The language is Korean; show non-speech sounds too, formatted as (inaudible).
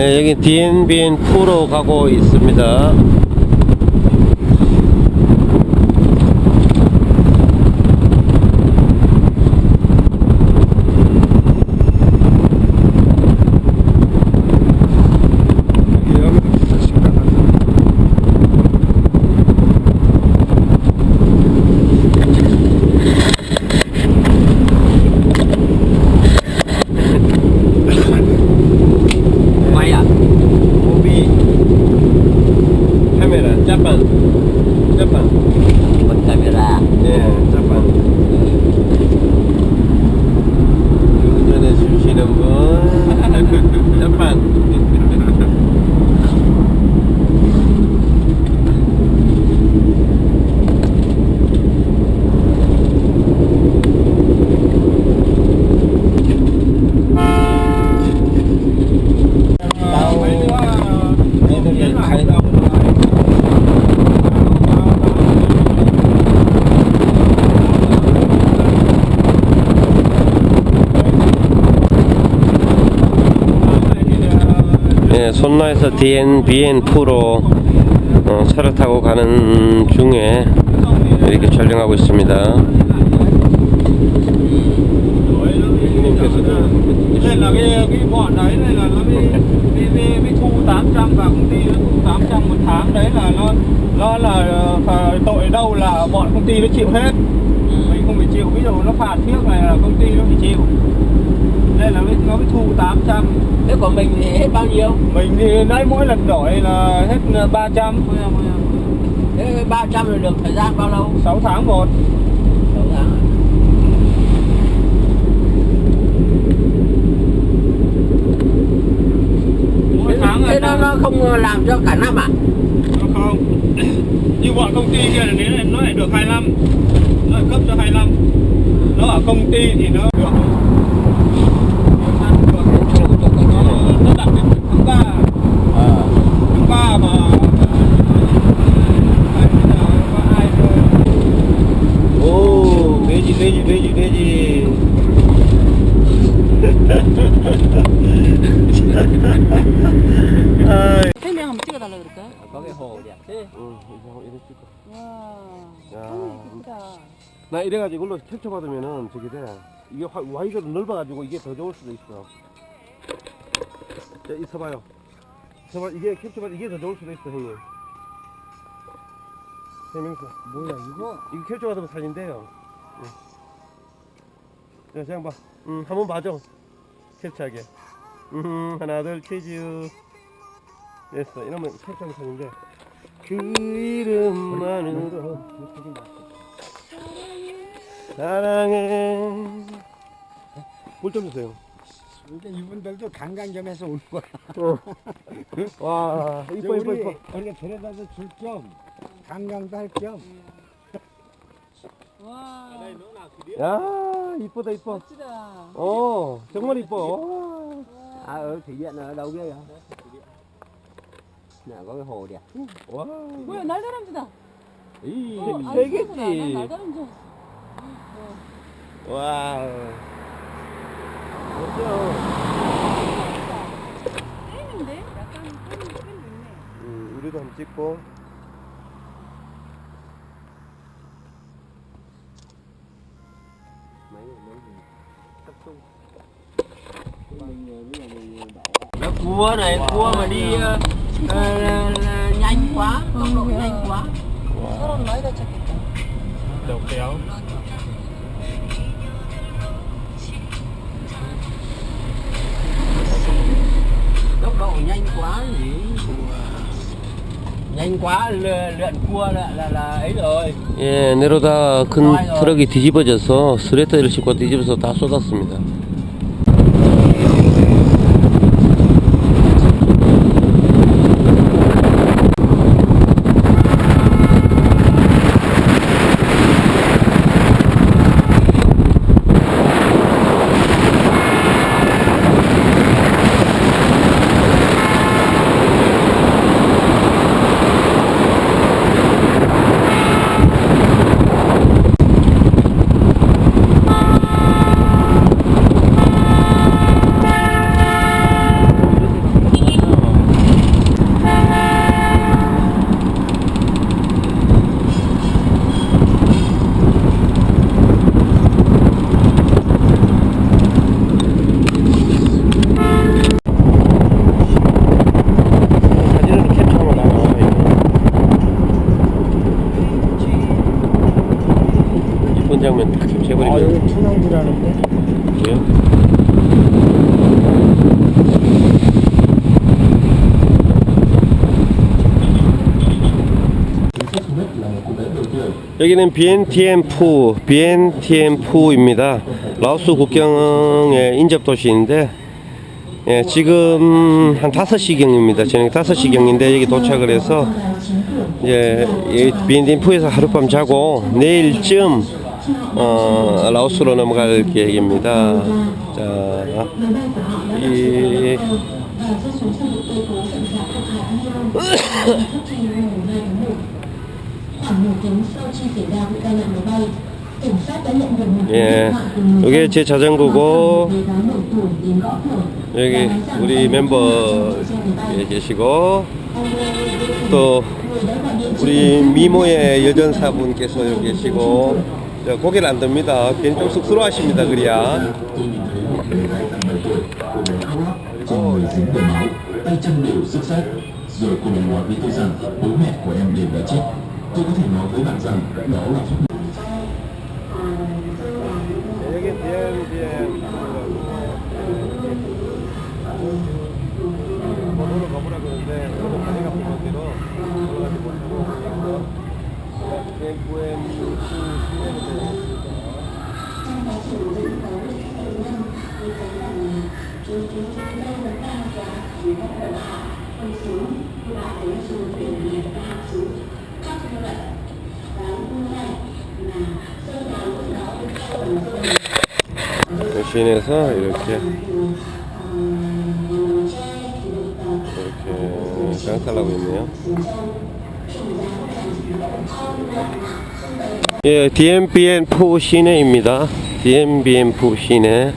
네, 여기 DNBN 프로 가고 있습니다. Yeah. 예, 손나에서 DNBN 프로 어, 차를 타고 가는 중에 이렇게 촬영하고 있습니다. Đây là cái cái bọn đấy này là nó mới, mới, mới, mới thu 800 và công ty nó thu 800 một tháng đấy là nó nó là ờ, phà- tội đâu là bọn công ty nó chịu hết mình không phải chịu ví dụ nó phạt trước này là công ty nó phải chịu nên là mới, nó mới thu 800 Thế còn mình thì hết bao nhiêu? mình thì đấy mỗi lần đổi là hết ờ, 300 Thế 300 rồi được thời gian bao lâu? 6 tháng một 6 tháng à? mỗi tháng Thế nó, là nó không làm cho cả năm à? Không (clears throat) như bọn công ty kia là nếu nó lại được 25 nó lại cấp cho 25 nó ở công ty thì nó, 아, 헬명 한번 찍어달라 그럴까? Có cái hồ đẹp thế 응, 이거 이거 찍고. 와, 야. 어, 이쁘다. 나 이래가지고 이걸로 캡처 받으면은 저기 돼. 이게 화, 와이드로 넓어가지고 이게 더 좋을 수도 있어. 자, 있어봐요. 있어봐, 이게 캡처 받 이게 더 좋을 수도 있어, 형님. 해명서. 뭐야 이거? 이거 캡처 받으면 사진돼요. 응. 자, 자, 봐. 음, 한번 봐줘. 캡처하게. 음, 하나, 둘, 퀴즈. 됐어. 이러면 캡처하면 사진돼. 그 이름만으로 사랑해. 물좀 주세요. 이게 이분들도 관광점에서 온 거야. 어. 와, 이뻐, 이뻐, 우리, 이뻐. 우리가 데려다서 줄 겸, 관광도 할 겸. 와, 야, 이쁘다, 이뻐. 멋지다. 어, 정말 이뻐. À ừ thủy điện ở đâu kia kìa? Nè có cái hồ đẹp 와, 뭐야, 날다람쥐다. 이, 어. 난 날다람쥐. 와. 멋져. 땡인데? 약간 땡, 땡 있네. 음, 우리도 한번 찍고. Nó cua này, cua mà đi ờ, ờ, nhanh quá tốc độ nhanh quá đầu kéo tốc độ nhanh quá gì nhanh quá lượn cua là, là là ấy rồi 예, 내려다 큰 트럭이 뒤집어져서 스레터를 싣고 뒤집어서 다 쏟았습니다. 이런 장면 딱아 캡처해버리면 여기 투명지라는데 돼요. 여기는 비엔티엠푸, 비엔티엠푸입니다. 라오스 국경의 인접 도시인데, 예, 지금 한 5시경입니다. 저녁 5시경인데 여기 도착을 해서 이제 이 비엔티엠푸에서 하룻밤 자고 내일쯤 어, 라오스로 넘어갈 계획입니다. 자, 이 예, 이게 제 자전거고 bé gái 7 tuổi đến gõ cửa 여기 우리 멤버 예, 계시고 또 우리 미모의 여전사분께서 여기 계시고 저 고개를 안 듭니다. 괜히 좀 쑥스러워하십니다. 그리야. 시내에서 이렇게 이렇게 장사를 하고 있네요. 예, DMBN 포 시내입니다. DMBN 포 시내.